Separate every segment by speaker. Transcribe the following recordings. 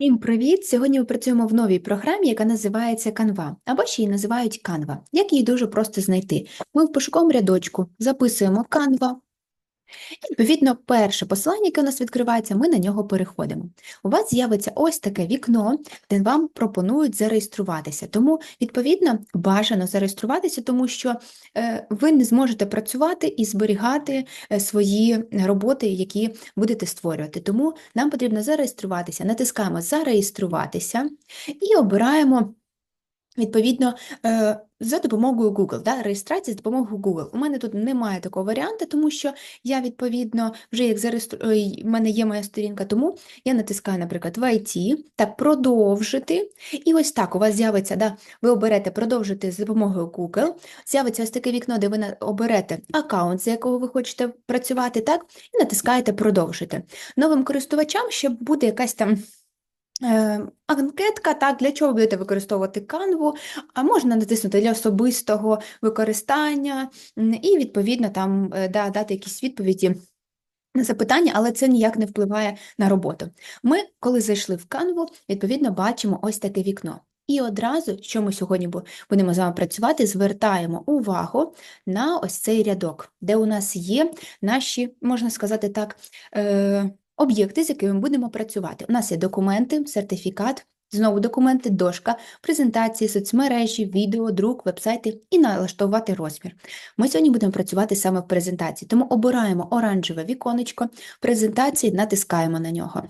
Speaker 1: Всім привіт! Сьогодні ми працюємо в новій програмі, яка називається Canva, або ще її називають Canva. Як її дуже просто знайти? Ми в пошуковому рядочку записуємо Canva. І, відповідно, перше посилання, яке у нас відкривається, ми на нього переходимо. У вас з'явиться ось таке вікно, де вам пропонують зареєструватися. Тому, відповідно, бажано зареєструватися, тому що е, ви не зможете працювати і зберігати е, свої роботи, які будете створювати. Тому нам потрібно зареєструватися. Натискаємо Зареєструватися і обираємо. Відповідно, е, за допомогою Google, да, реєстрація за допомогою Google. У мене тут немає такого варіанту, тому що я, відповідно, вже як зареєструю, в мене є моя сторінка, тому я натискаю, наприклад, в IT, так, продовжити. І ось так у вас з'явиться, да, ви оберете продовжити з допомогою Google, з'явиться ось таке вікно, де ви оберете аккаунт, з якого ви хочете працювати, так, і натискаєте продовжити. Новим користувачам ще буде якась там. Е, Анкетка, так, для чого будете використовувати канву, а можна натиснути для особистого використання і, відповідно, там е, да, дати якісь відповіді на запитання, але це ніяк не впливає на роботу. Ми, коли зайшли в канву, відповідно, бачимо ось таке вікно. І одразу, що ми сьогодні будемо з вами працювати, звертаємо увагу на ось цей рядок, де у нас є наші, можна сказати так, е, об'єкти, з якими ми будемо працювати. У нас є документи, сертифікат, знову документи, дошка, презентації, соцмережі, відео, друк, вебсайти і налаштувати розмір. Ми сьогодні будемо працювати саме в презентації, тому обираємо оранжеве віконечко презентації, натискаємо на нього.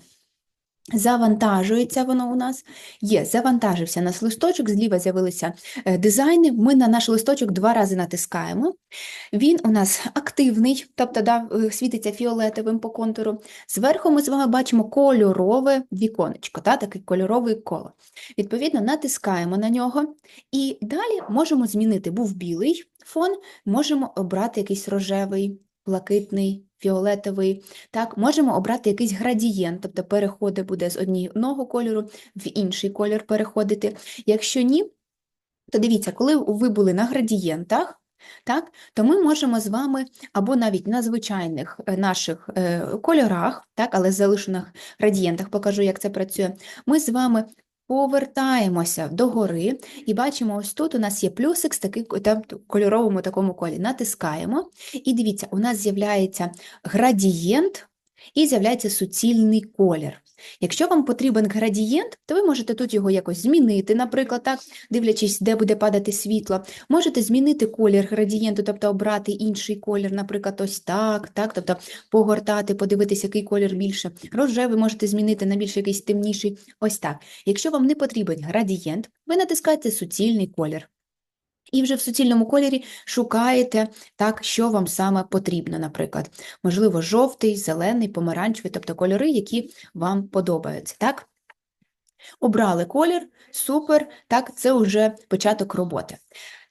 Speaker 1: Завантажується воно у нас. Є, завантажився наш листочок, зліва з'явилися е, дизайни. Ми на наш листочок два рази натискаємо. Він у нас активний, тобто да, е, світиться фіолетовим по контуру. Зверху ми з вами бачимо кольорове віконечко, та, таке кольорове коло. Відповідно, натискаємо на нього і далі можемо змінити. Був білий фон, можемо обрати якийсь рожевий, блакитний, фіолетовий. Так, можемо обрати якийсь градієнт, тобто переходи буде з одного кольору в інший колір переходити. Якщо ні, то дивіться, коли ви були на градієнтах, так, то ми можемо з вами або навіть на звичайних е, наших е, кольорах, так, але залишених градієнтах, покажу, як це працює, ми з вами повертаємося догори і бачимо, ось тут у нас є плюсик з таким та- кольоровому такому колі. Натискаємо, і дивіться, у нас з'являється градієнт і з'являється суцільний колір. Якщо вам потрібен градієнт, то ви можете тут його якось змінити, наприклад, так, дивлячись, де буде падати світло. Можете змінити колір градієнту, тобто обрати інший колір, наприклад, ось так, так, тобто погортати, подивитися, який колір більше. Рожевий можете змінити на більш якийсь темніший, ось так. Якщо вам не потрібен градієнт, ви натискаєте суцільний колір. І вже в суцільному кольорі шукаєте так, що вам саме потрібно, наприклад. Можливо, жовтий, зелений, помаранчевий, тобто кольори, які вам подобаються. Так? Обрали колір, супер, так, це вже початок роботи.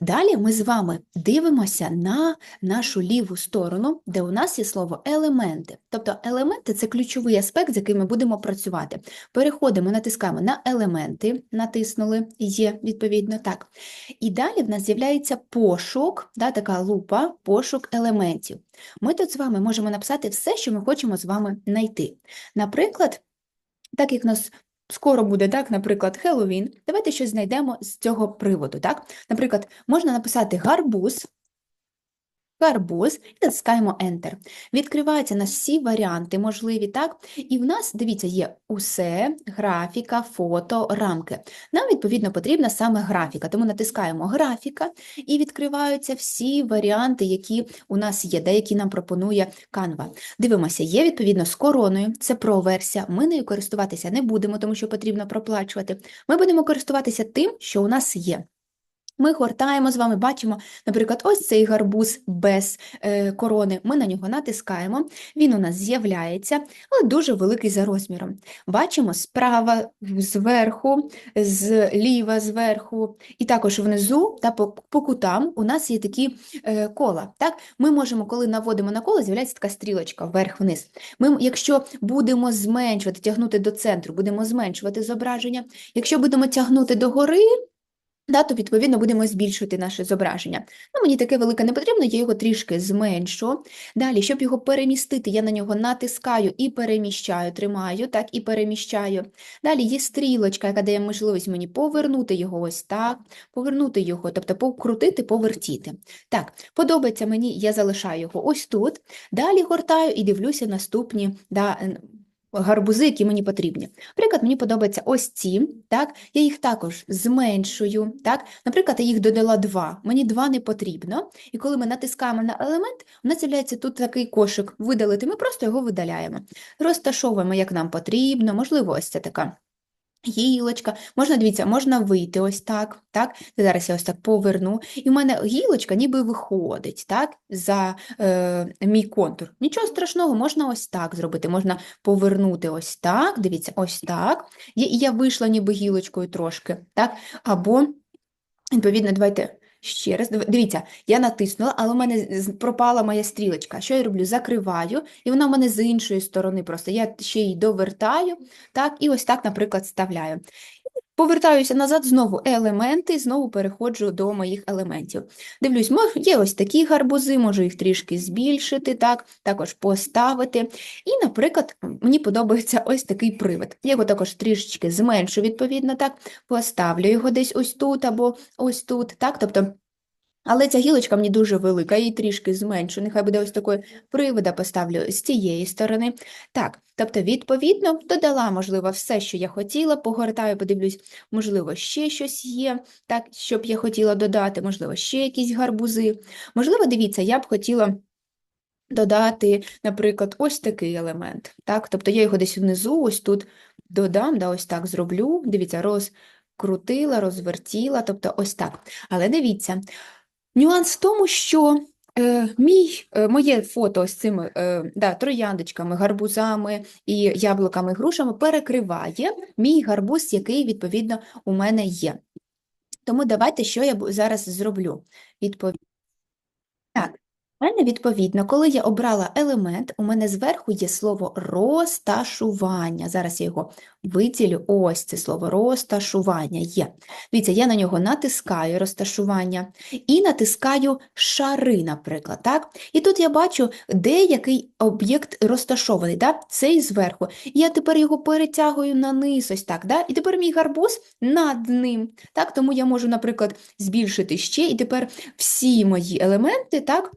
Speaker 1: Далі ми з вами дивимося на нашу ліву сторону, де у нас є слово елементи. Тобто елементи це ключовий аспект, з яким ми будемо працювати. Переходимо, натискаємо на елементи, натиснули, є відповідно так. І далі в нас з'являється пошук, да, така лупа, пошук елементів. Ми тут з вами можемо написати все, що ми хочемо з вами знайти. Наприклад, так як у нас скоро буде, так, наприклад, Хеллоуін, давайте щось знайдемо з цього приводу. Так? Наприклад, можна написати гарбуз, гарбуз і натискаємо Enter. Відкриваються нас всі варіанти можливі, так? І в нас, дивіться, є усе, графіка, фото, рамки. Нам, відповідно, потрібна саме графіка, тому натискаємо графіка і відкриваються всі варіанти, які у нас є, деякі нам пропонує Canva. Дивимося, є відповідно з короною, це Pro-версія. Ми нею користуватися не будемо, тому що потрібно проплачувати. Ми будемо користуватися тим, що у нас є. Ми гортаємо з вами, бачимо, наприклад, ось цей гарбуз без е, корони. Ми на нього натискаємо, він у нас з'являється, але дуже великий за розміром. Бачимо справа зверху, зліва зверху, і також внизу та по, по кутам у нас є такі е, кола. Так? Ми можемо, коли наводимо на коло, з'являється така стрілочка вверх-вниз. Ми, якщо будемо зменшувати, тягнути до центру, будемо зменшувати зображення. Якщо будемо тягнути догори, Да, то, відповідно, будемо збільшувати наше зображення. Ну, мені таке велике не потрібно, я його трішки зменшу. Далі, щоб його перемістити, я на нього натискаю і переміщаю, тримаю, так, і переміщаю. Далі є стрілочка, яка дає можливість мені повернути його ось так, повернути його, тобто покрутити, повертіти. Так, подобається мені, я залишаю його ось тут. Далі гортаю і дивлюся наступні да, гарбузи, які мені потрібні. Наприклад, мені подобаються ось ці, так, я їх також зменшую, так, наприклад, я їх додала два, мені два не потрібно, і коли ми натискаємо на елемент, у нас з'являється тут такий кошик видалити, ми просто його видаляємо, розташовуємо, як нам потрібно, можливо, ось це така гілочка, можна, дивіться, можна вийти ось так, так, зараз я ось так поверну, і в мене гілочка ніби виходить, так, за е, мій контур. Нічого страшного, можна ось так зробити, можна повернути ось так, дивіться, ось так, і я вийшла ніби гілочкою трошки, так, або, відповідно, давайте ще раз, дивіться, я натиснула, але в мене пропала моя стрілочка. Що я роблю? Закриваю, і вона в мене з іншої сторони просто, я ще її довертаю, так, і ось так, наприклад, вставляю. Повертаюся назад, знову елементи, знову переходжу до моїх елементів. Дивлюсь, є ось такі гарбузи, можу їх трішки збільшити, так, також поставити. І, наприклад, мені подобається ось такий привид. Я його також трішечки зменшу, відповідно, так, поставлю його десь ось тут або ось тут, так, тобто але ця гілочка мені дуже велика, її трішки зменшу. Нехай буде ось такої привода поставлю з цієї сторони. Так, тобто, відповідно, додала, можливо, все, що я хотіла, погортаю, подивлюсь, можливо, ще щось є, так, щоб я хотіла додати, можливо, ще якісь гарбузи. Можливо, дивіться, я б хотіла додати, наприклад, ось такий елемент. Так, тобто я його десь внизу, ось тут додам, да, ось так зроблю. Дивіться, розкрутила, розвертіла, тобто ось так. Але дивіться, Нюанс в тому, що е, мій, е, моє фото з цими е, да, трояндочками, гарбузами і яблуками, грушами перекриває мій гарбуз, який, відповідно, у мене є. Тому давайте, що я зараз зроблю. Відповідно. Так, у мене, відповідно, коли я обрала елемент, у мене зверху є слово розташування. Зараз я його виділю. Ось це слово розташування є. Дивіться, я на нього натискаю розташування і натискаю шари, наприклад. Так? І тут я бачу, де який об'єкт розташований, да? цей зверху. Я тепер його перетягую на низ, ось так. Да? І тепер мій гарбуз над ним. Так? Тому я можу, наприклад, збільшити ще, і тепер всі мої елементи, так?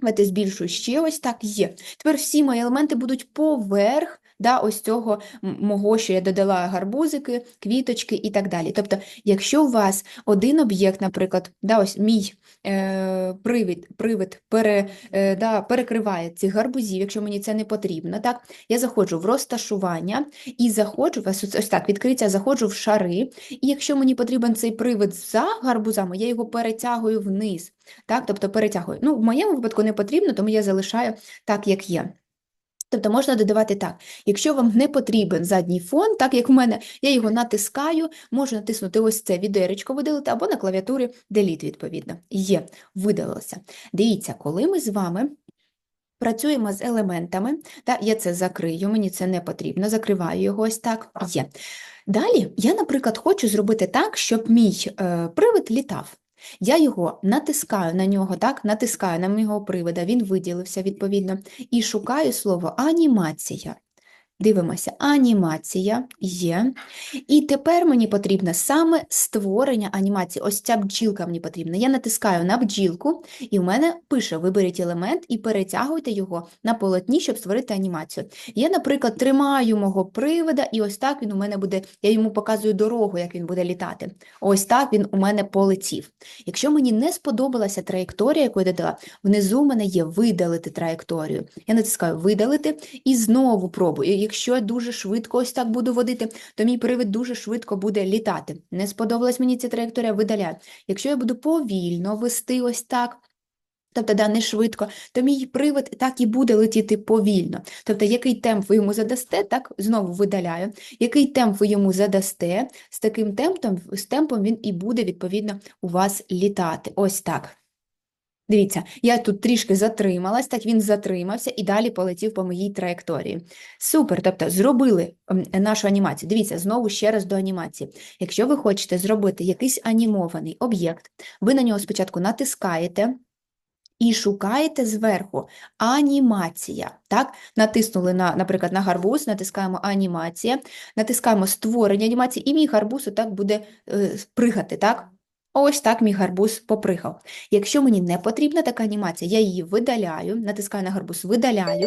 Speaker 1: Давайте збільшую ще ось так є. Тепер всі мої елементи будуть поверх да, ось цього мого, що я додала гарбузики, квіточки і так далі. Тобто, якщо у вас один об'єкт, наприклад, да, ось мій е, привід, привид пере, е, да, перекриває цих гарбузів, якщо мені це не потрібно, так, я заходжу в розташування і заходжу, ось так, відкриття, заходжу в шари, і якщо мені потрібен цей привид за гарбузами, я його перетягую вниз. Так, тобто перетягую. Ну, в моєму випадку не потрібно, тому я залишаю так, як є. Тобто можна додавати так. Якщо вам не потрібен задній фон, так як в мене, я його натискаю, можу натиснути ось це відеречко видалити, або на клавіатурі Delete, відповідно. Є, видалилося. Дивіться, коли ми з вами працюємо з елементами, та, я це закрию, мені це не потрібно, закриваю його ось так, є. Далі я, наприклад, хочу зробити так, щоб мій е, привид літав. Я його натискаю на нього, так, натискаю на мого привода, він виділився відповідно, і шукаю слово анімація. Дивимося, анімація є. І тепер мені потрібно саме створення анімації. Ось ця бджілка мені потрібна. Я натискаю на бджілку, і в мене пише: виберіть елемент і перетягуйте його на полотні, щоб створити анімацію. Я, наприклад, тримаю мого привода, і ось так він у мене буде, я йому показую дорогу, як він буде літати. Ось так він у мене полетів. Якщо мені не сподобалася траєкторія, яку я додала, внизу в мене є видалити траєкторію. Я натискаю видалити і знову пробую. Якщо я дуже швидко ось так буду водити, то мій привид дуже швидко буде літати. Не сподобалась мені ця траєкторія, видаляю. Якщо я буду повільно вести ось так, Тобто, да, не швидко, то мій привид так і буде летіти повільно. Тобто, який темп ви йому задасте, так знову видаляю. Який темп ви йому задасте, з таким темпом, з темпом він і буде, відповідно, у вас літати. Ось так. Дивіться, я тут трішки затрималась, так він затримався і далі полетів по моїй траєкторії. Супер, тобто зробили ем, нашу анімацію. Дивіться, знову ще раз до анімації. Якщо ви хочете зробити якийсь анімований об'єкт, ви на нього спочатку натискаєте і шукаєте зверху анімація. Так? Натиснули, на, наприклад, на гарбуз, натискаємо анімація, натискаємо створення анімації, і мій гарбуз отак буде е, пригати. так? Ось так мій гарбуз попригав. Якщо мені не потрібна така анімація, я її видаляю, натискаю на гарбуз, видаляю.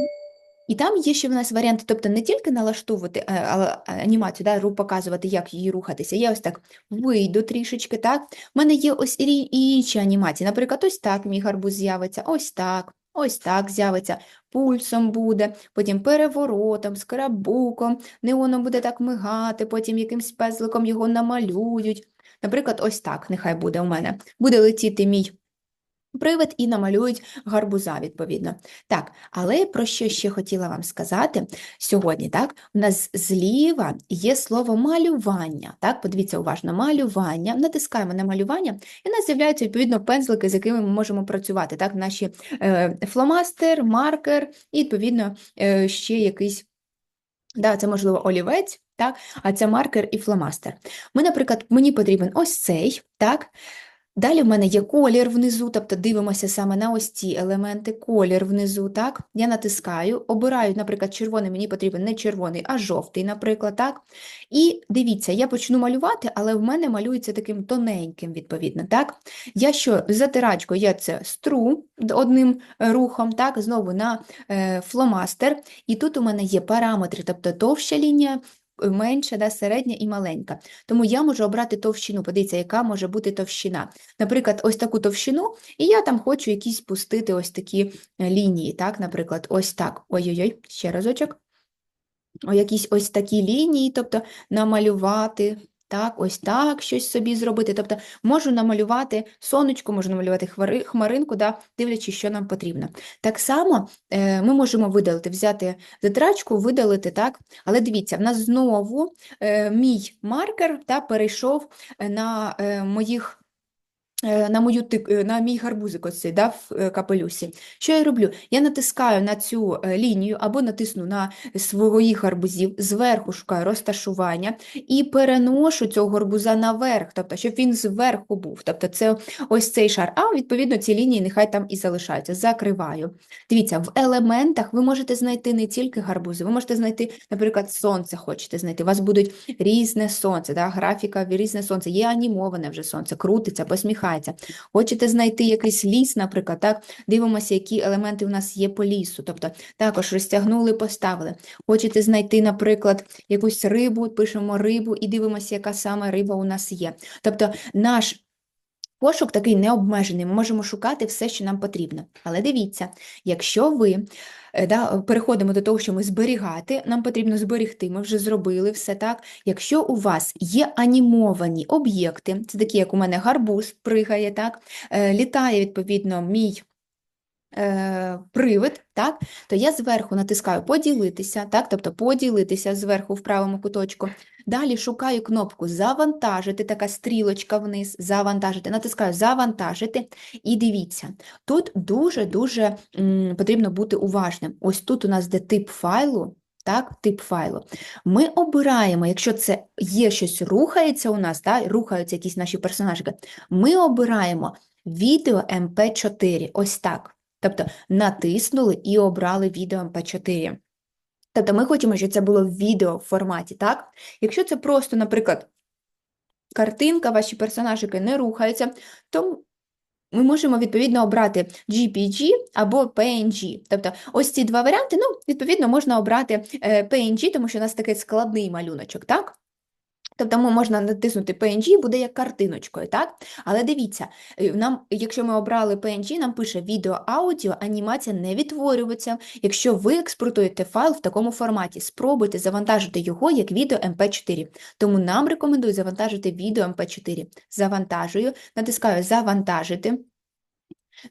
Speaker 1: І там є ще в нас варіанти, тобто не тільки налаштовувати е, а- анімацію, да, показувати, як її рухатися. Я ось так вийду трішечки, так? У мене є ось інші анімації. Наприклад, ось так мій гарбуз з'явиться, ось так, ось так з'явиться, пульсом буде, потім переворотом, скрабуком, неоном буде так мигати, потім якимсь пезликом його намалюють. Наприклад, ось так нехай буде у мене. Буде летіти мій привид і намалюють гарбуза, відповідно. Так, але про що ще хотіла вам сказати сьогодні, так? У нас зліва є слово малювання, так? Подивіться уважно, малювання. Натискаємо на малювання, і у нас з'являються, відповідно, пензлики, з якими ми можемо працювати, так? Наші е, фломастер, маркер і, відповідно, е, ще якийсь Да, це можливо олівець, так, а це маркер і фломастер. Ми, наприклад, мені потрібен ось цей, так. Далі в мене є колір внизу, тобто дивимося саме на ось ці елементи, колір внизу, так. Я натискаю, обираю, наприклад, червоний, мені потрібен не червоний, а жовтий, наприклад, так. І дивіться, я почну малювати, але в мене малюється таким тоненьким, відповідно, так. Я що, затирачкою я це стру одним рухом, так, знову на е, фломастер. І тут у мене є параметри, тобто товща лінія, менша, да, середня і маленька. Тому я можу обрати товщину. Подивіться, яка може бути товщина. Наприклад, ось таку товщину, і я там хочу якісь пустити ось такі е, лінії. Так, наприклад, ось так. Ой-ой-ой, ще разочок. О, якісь ось такі лінії, тобто намалювати. Так, ось так щось собі зробити. Тобто можу намалювати сонечко, можу намалювати хмари, хмаринку, да, дивлячись, що нам потрібно. Так само е, ми можемо видалити, взяти затрачку, видалити, так? Але дивіться, в нас знову е, мій маркер та, перейшов е, на е, моїх. Е, На мою е, на мій гарбузик ось да, в е, капелюсі. Що я роблю? Я натискаю на цю лінію або натисну на своїх гарбузів, зверху шукаю розташування і переношу цього гарбуза наверх, тобто, щоб він зверху був. Тобто це ось цей шар, а відповідно ці лінії нехай там і залишаються. Закриваю. Дивіться, в елементах ви можете знайти не тільки гарбузи, ви можете знайти, наприклад, сонце хочете знайти. У вас будуть різне сонце, да, графіка різне сонце, є анімоване вже сонце, крутиться, посміхається. Хочете знайти якийсь ліс, наприклад, так, дивимося, які елементи у нас є по лісу. Тобто також розтягнули, поставили. Хочете знайти, наприклад, якусь рибу, пишемо рибу і дивимося, яка саме риба у нас є. Тобто наш пошук такий необмежений, ми можемо шукати все, що нам потрібно. Але дивіться, якщо ви да, переходимо до того, що ми зберігати, нам потрібно зберегти, ми вже зробили все так. Якщо у вас є анімовані об'єкти, це такі, як у мене гарбуз пригає, так, е, літає, відповідно, мій е, привид, так, то я зверху натискаю поділитися, так, тобто поділитися зверху в правому куточку. Далі шукаю кнопку завантажити, така стрілочка вниз, завантажити, натискаю завантажити і дивіться, тут дуже-дуже потрібно бути уважним. Ось тут у нас де тип файлу, так, тип файлу. Ми обираємо, якщо це є щось рухається у нас, так, рухаються якісь наші персонажики, ми обираємо відео MP4, ось так. Тобто натиснули і обрали відео MP4. Тобто ми хочемо, щоб це було в відео форматі, так? Якщо це просто, наприклад, картинка, ваші персонажики не рухаються, то ми можемо відповідно обрати GPG або PNG. Тобто ось ці два варіанти, ну, відповідно, можна обрати е, PNG, тому що у нас такий складний малюночок, так? Тобто ми можна натиснути PNG, буде як картиночкою, так? Але дивіться, е, нам, якщо ми обрали PNG, нам пише відео, аудіо, анімація не відтворюється. Якщо ви експортуєте файл в такому форматі, спробуйте завантажити його як відео MP4. Тому нам рекомендую завантажити відео MP4. Завантажую, натискаю завантажити.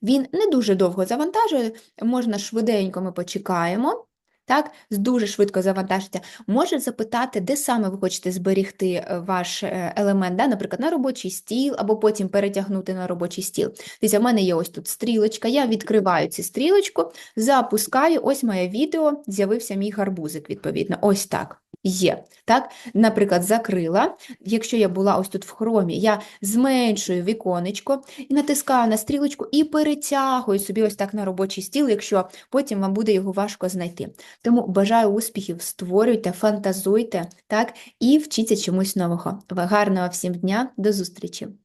Speaker 1: Він не дуже довго завантажує, можна швиденько ми почекаємо. Так, дуже швидко завантажиться. Може запитати, де саме ви хочете зберігти е, ваш е, елемент, да? Наприклад, на робочий стіл, або потім перетягнути на робочий стіл. Дивіться, в мене є ось тут стрілочка, я відкриваю цю стрілочку, запускаю, ось моє відео, з'явився мій гарбузик, відповідно, ось так. Є, так? Наприклад, закрила. Якщо я була ось тут в хромі, я зменшую віконечко і натискаю на стрілочку і перетягую собі ось так на робочий стіл, якщо потім вам буде його важко знайти. Тому бажаю успіхів, створюйте, фантазуйте, так, і вчіться чомусь нового. Гарного всім дня, до зустрічі!